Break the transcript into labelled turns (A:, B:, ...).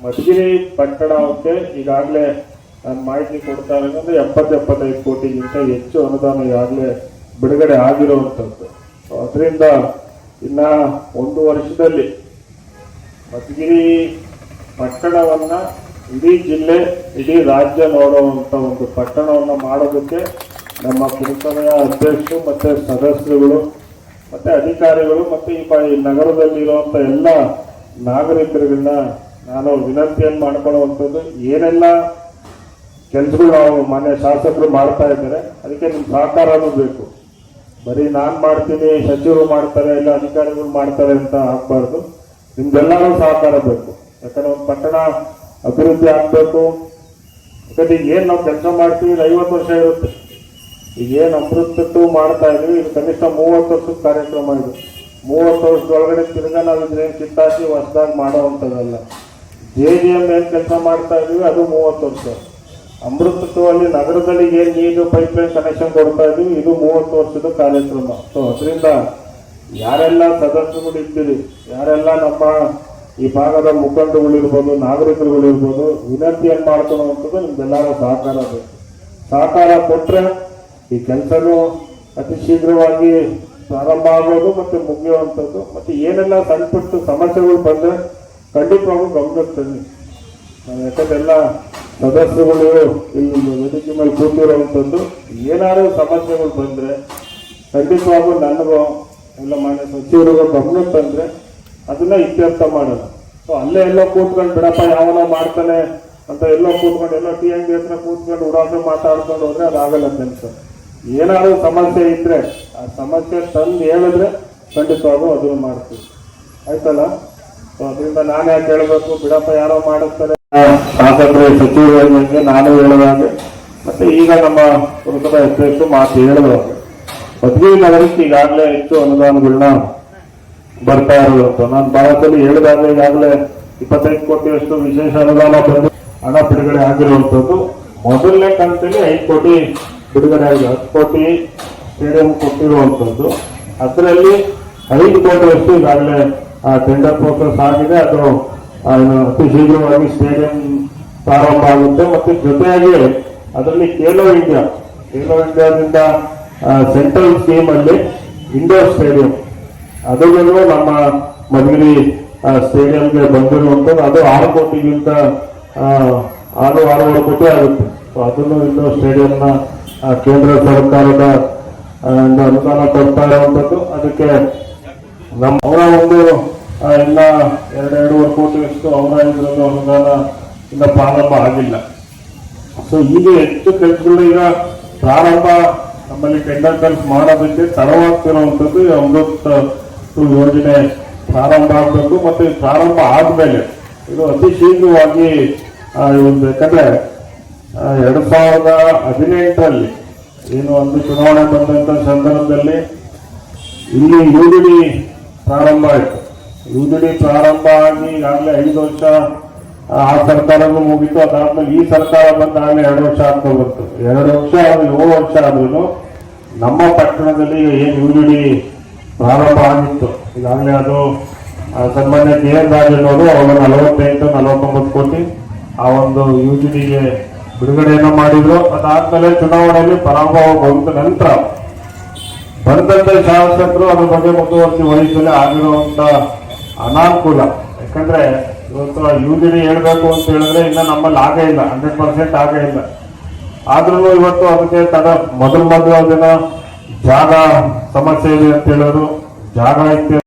A: ಮಧುಗಿರಿ ಪಟ್ಟಣಕ್ಕೆ ಈಗಾಗಲೇ ನಾನು ಮಾಹಿತಿ ಕೊಡ್ತಾ ಇರೋದಂದ್ರೆ ಎಪ್ಪತ್ತು ಎಪ್ಪತ್ತೈದು ಕೋಟಿಗಿಂತ ಹೆಚ್ಚು ಅನುದಾನ ಈಗಾಗಲೇ ಬಿಡುಗಡೆ ಆಗಿರುವಂಥದ್ದು. ಅದರಿಂದ ಇನ್ನ ಒಂದು ವರ್ಷದಲ್ಲಿ ಮಧುಗಿರಿ ಪಟ್ಟಣವನ್ನ ಇಡೀ ಜಿಲ್ಲೆ, ಇಡೀ ರಾಜ್ಯ ನೋಡುವಂಥ ಒಂದು ಪಟ್ಟಣವನ್ನು ಮಾಡೋದಕ್ಕೆ ನಮ್ಮ ಪುರಸಭೆಯ ಅಧ್ಯಕ್ಷರು ಮತ್ತು ಸದಸ್ಯರುಗಳು ಮತ್ತೆ ಅಧಿಕಾರಿಗಳು ಮತ್ತೆ ಈ ನಗರದಲ್ಲಿರುವಂತ ಎಲ್ಲ ನಾಗರಿಕರುಗಳನ್ನ ನಾನು ವಿನಂತಿಯನ್ನು ಮಾಡ್ಕೊಳ್ಳುವಂಥದ್ದು, ಏನೆಲ್ಲ ಕೆಲಸಗಳು ನಾವು ಮಾನ್ಯ ಶಾಸಕರು ಮಾಡ್ತಾ ಇದ್ದಾರೆ, ಅದಕ್ಕೆ ನಿಮ್ಮ ಸಹಕಾರನೂ ಬೇಕು. ಬರೀ ನಾನು ಮಾಡ್ತೀನಿ, ಸಚಿವರು ಮಾಡ್ತಾರೆ, ಇಲ್ಲ ಅಧಿಕಾರಿಗಳು ಮಾಡ್ತಾರೆ ಅಂತ ಆಗ್ಬಾರ್ದು. ನಿಮ್ದೆಲ್ಲರೂ ಸಹಕಾರ ಬೇಕು. ಯಾಕಂದ್ರೆ ಒಂದು ಪಟ್ಟಣ ಅಭಿವೃದ್ಧಿ ಆಗಬೇಕು. ಯಾಕಂದ್ರೆ ಏನ್ ನಾವು ಕೆಲಸ ಮಾಡ್ತೀವಿ, ಇದು ಐವತ್ತು ವರ್ಷ ಇರುತ್ತೆ. ಈಗ ಏನು ಅಮೃತದ್ದು ಮಾಡ್ತಾ ಇದೀವಿ ಇದು ಕನಿಷ್ಠ ಮೂವತ್ತು ವರ್ಷದ ಕಾರ್ಯಕ್ರಮ ಇದು. ಮೂವತ್ತು ವರ್ಷದೊಳಗಡೆ ತಿರ್ಗಾ ನಾವು ಇದ್ರೇನು ಕಿತ್ತಾಕಿ ಹೊಸದಾಗಿ ಮಾಡೋವಂಥದ್ದಲ್ಲ ಜೆ ಡಿ ಏನ್ ಕೆಲಸ ಮಾಡ್ತಾ ಇದ್ದೀವಿ ಅದು ಮೂವತ್ತು ವರ್ಷ ಅಮೃತತ್ವದಲ್ಲಿ ನಗರದಲ್ಲಿ ಏನು ನೀರು ಪೈಪ್ ಲೈನ್ ಕನೆಕ್ಷನ್ ಕೊಡ್ತಾ ಇದೀವಿ, ಇದು ಮೂವತ್ತು ವರ್ಷದ ಕಾರ್ಯಕ್ರಮ. ಸೊ ಅದರಿಂದ ಯಾರೆಲ್ಲ ಸದಸ್ಯರುಗಳು ಇದ್ದೀರಿ ಯಾರೆಲ್ಲ ನಮ್ಮ ಈ ಭಾಗದ ಮುಖಂಡರುಗಳಿರ್ಬೋದು ನಾಗರಿಕರುಗಳಿರ್ಬೋದು ವಿನಂತಿಯನ್ನು ಮಾಡ್ಕೊಳ್ಳುವಂಥದ್ದು ನಿಮ್ದೆಲ್ಲರ ಸಹಕಾರ ಬೇಕು. ಸಹಕಾರ ಕೊಟ್ಟರೆ ಈ ಕೆಲಸನೂ ಅತಿ ಶೀಘ್ರವಾಗಿ ಪ್ರಾರಂಭ ಆಗೋದು ಮತ್ತೆ ಮುಗಿಯುವಂಥದ್ದು. ಮತ್ತೆ ಏನೆಲ್ಲ ಸಣ್ಣ ಸಮಸ್ಯೆಗಳು ಬಂದ್ರೆ ಖಂಡಿತವಾಗೂ ಗಮನಕ್ಕೆ ತನ್ನಿ ಯಾಕಂದ್ರೆ ಎಲ್ಲ ಸದಸ್ಯರುಗಳು ಇಲ್ಲಿ ವೇದಿಕೆ ಮೇಲೆ ಕೂತಿರುವಂಥದ್ದು ಏನಾದ್ರು ಸಮಸ್ಯೆಗಳು ಬಂದರೆ ಖಂಡಿತವಾಗೂ ನನಗೂ ಎಲ್ಲ ಮಾನ್ಯ ಸಚಿವರಿಗೂ ಗಮನಕ್ಕೆ ತಂದ್ರೆ ಅದನ್ನ ಇತ್ಯರ್ಥ ಮಾಡೋದು. ಸೊ ಅಲ್ಲೇ ಎಲ್ಲೋ ಕೂತ್ಕೊಂಡು ಬಿಡಪ್ಪ, ಯಾವನೋ ಮಾಡ್ತಾನೆ ಅಂತ ಎಲ್ಲೋ ಕೂತ್ಕೊಂಡು, ಎಲ್ಲೋ ಟಿ ಅಂಗಡಿ ಹತ್ರ ಕೂತ್ಕೊಂಡು ಉಡಾಫೆ ಮಾತಾಡ್ಕೊಂಡು ಹೋದ್ರೆ ಅದಾಗಲ್ಲ ಕೆಲಸ ಏನಾದ್ರು ಸಮಸ್ಯೆ ಇದ್ರೆ, ಆ ಸಮಸ್ಯೆ ತಂದು ಹೇಳಿದ್ರೆ ಖಂಡಿತವಾಗೂ ಅದನ್ನು ಮಾಡ್ತೀವಿ. ಆಯ್ತಲ್ಲ? ಅದರಿಂದ ನಾನು ಯಾಕೆ ಬಿಡಪ್ಪ ಯಾರೋ ಮಾಡುತ್ತಾರೆ ಶಾಸಕರು, ಸಚಿವರು ನಾನು ಹಾಗೆ. ಮತ್ತೆ ಈಗ ನಮ್ಮ ಪುರಸಭೆ ಅಧ್ಯಕ್ಷರು ಮಾತು ಹೇಳಿದಾಗ ಮದ್ವೆ ನಗರಕ್ಕೆ ಈಗಾಗಲೇ ಹೆಚ್ಚು ಅನುದಾನಗಳನ್ನ ಬರ್ತಾ ಇರೋದು ನಾನು ಭಾರತದಲ್ಲಿ ಹೇಳಿದಾಗ ಈಗಾಗಲೇ ಇಪ್ಪತ್ತೈದು ಕೋಟಿಯಷ್ಟು ವಿಶೇಷ ಅನುದಾನ ಬಂದು ಹಣ ಬಿಡುಗಡೆ ಆಗಿರುವಂತದ್ದು ಮೊದಲನೇ ಕಂತಲ್ಲಿ ಐದು ಕೋಟಿ ಬಿಡುಗಡೆ ಆಗಿದೆ. ಹತ್ತು ಕೋಟಿ ಸ್ಟೇಡಿಯಂ ಕೊಟ್ಟಿರುವಂತದ್ದು ಅದರಲ್ಲಿ ಐದು ಕೋಟಿಯಷ್ಟು ಈಗಾಗಲೇ ಟೆಂಡರ್ ಪ್ರೋಸೆಸ್ ಆಗಿದೆ ಅದು ಅತಿ ಶೀಘ್ರವಾಗಿ ಸ್ಟೇಡಿಯಂ ಪ್ರಾರಂಭ ಆಗುತ್ತೆ. ಮತ್ತು ಜೊತೆಯಾಗಿ ಅದರಲ್ಲಿ ಖೇಲೋ ಇಂಡಿಯಾ ಖೇಲೋ ಇಂಡಿಯಾದಿಂದ ಸೆಂಟ್ರಲ್ ಸ್ಕೀಮ್ ಅಲ್ಲಿ ಇಂಡೋರ್ ಸ್ಟೇಡಿಯಂ. ಅದರಲ್ಲೂ ನಮ್ಮ ಮಧುಗಿರಿ ಸ್ಟೇಡಿಯಂಗೆ ಬಂದಿರುವಂಥದ್ದು. ಅದು ಆರು ಕೋಟಿಗಿಂತ ಆ, ಆರು ಆರೂವರೆ ಕೋಟಿ ಆಗುತ್ತೆ. ಸೊ ಅದನ್ನು ಇಂಡೋರ್ ಸ್ಟೇಡಿಯಂನ ಕೇಂದ್ರ ಸರ್ಕಾರದ ಅನುದಾನ ಕೊಡ್ತಾ ಇರುವಂಥದ್ದು. ಅದಕ್ಕೆ ನಮ್ಮ ಅವರ ಒಂದು ಎಲ್ಲ ಎರಡೆರಡೂವರೆ ಕೋಟಿ ಅಷ್ಟು ಅವರ ಇದರಲ್ಲಿ ಅನುದಾನ ಇಂದ ಪ್ರಾರಂಭ ಆಗಿಲ್ಲ. ಸೊ ಈಗ ಹೆಚ್ಚು ಕೆಲಸಗಳು ಈಗ ಪ್ರಾರಂಭ ನಮ್ಮಲ್ಲಿ ಟೆಂಡರ್ ಕೆಲಸ ಮಾಡೋದಕ್ಕೆ ತಡವಾಗ್ತಿರುವಂಥದ್ದು ಅಮೃತ್ ಯೋಜನೆ ಪ್ರಾರಂಭ ಆಗಬೇಕು. ಮತ್ತೆ ಪ್ರಾರಂಭ ಆದಮೇಲೆ ಇದು ಅತಿ ಶೀಘ್ರವಾಗಿ ಒಂದು ಯಾಕಂದ್ರೆ ಎರಡು ಸಾವಿರದ ಹದಿನೆಂಟರಲ್ಲಿ ಏನು ಒಂದು ಚುನಾವಣೆ ಬಂದಂಥ ಸಂದರ್ಭದಲ್ಲಿ ಇಲ್ಲಿ ಯುಡಿಡಿ ಪ್ರಾರಂಭ ಆಯಿತು. ಯುಡಿಡಿ ಪ್ರಾರಂಭ ಆಗಿ ಈಗಾಗಲೇ ಐದು ವರ್ಷ, ಆ ಸರ್ಕಾರನೂ ಮುಗಿತು, ಅದಾದ್ಮೇಲೆ ಈ ಸರ್ಕಾರ ಬಂದಾಗಲೇ ಎರಡು ವರ್ಷ ಆಗ್ತಾ ಬಂತು. ಎರಡು ವರ್ಷ ಆದ್ರೆ ಏಳು ವರ್ಷ ಆದ್ರೂ ನಮ್ಮ ಪಟ್ಟಣದಲ್ಲಿ ಏನು ಯುಡಿಡಿ ಪ್ರಾರಂಭ ಆಗಿತ್ತು. ಈಗಾಗಲೇ ಅದು ಸನ್ಮಾನ್ಯ ಕೆ ಎನ್ ರಾಜಣ್ಣವರು ಅವರು ನಲವತ್ತೆಂಟು, ನಲವತ್ತೊಂಬತ್ತು ಕೋಟಿ ಆ ಒಂದು ಯುಜಿಡಿಗೆ ಬಿಡುಗಡೆಯನ್ನು ಮಾಡಿದ್ರು. ಅದಾದ್ಮೇಲೆ ಚುನಾವಣೆಯಲ್ಲಿ ಪರಾಭವ ಬಂದ ನಂತರ ಬಂದಂತ ಶಾಸಕರು ಅದ್ರ ಬಗ್ಗೆ ಮುಂದುವರಿಸಿ ವಹಿಸಲು ಆಗಿರುವಂತ ಅನಾನುಕೂಲ. ಯಾಕಂದ್ರೆ ಇವತ್ತು ಯೋಜನೆ ಹೇಳ್ಬೇಕು ಅಂತ ಹೇಳಿದ್ರೆ ಇನ್ನ ನಮ್ಮಲ್ಲಿ ಆಗೇ ಇಲ್ಲ ಹಂಡ್ರೆಡ್ ಪರ್ಸೆಂಟ್ ಆಗೇ ಇಲ್ಲ. ಆದ್ರೂ ಇವತ್ತು ಅದಕ್ಕೆ ತಡ, ಮೊದಲು ಮೊದಲು ಅದನ್ನ ಜಾಗ ಸಮಸ್ಯೆ ಇದೆ ಅಂತ ಹೇಳೋದು ಜಾಗ ಇತ್ತು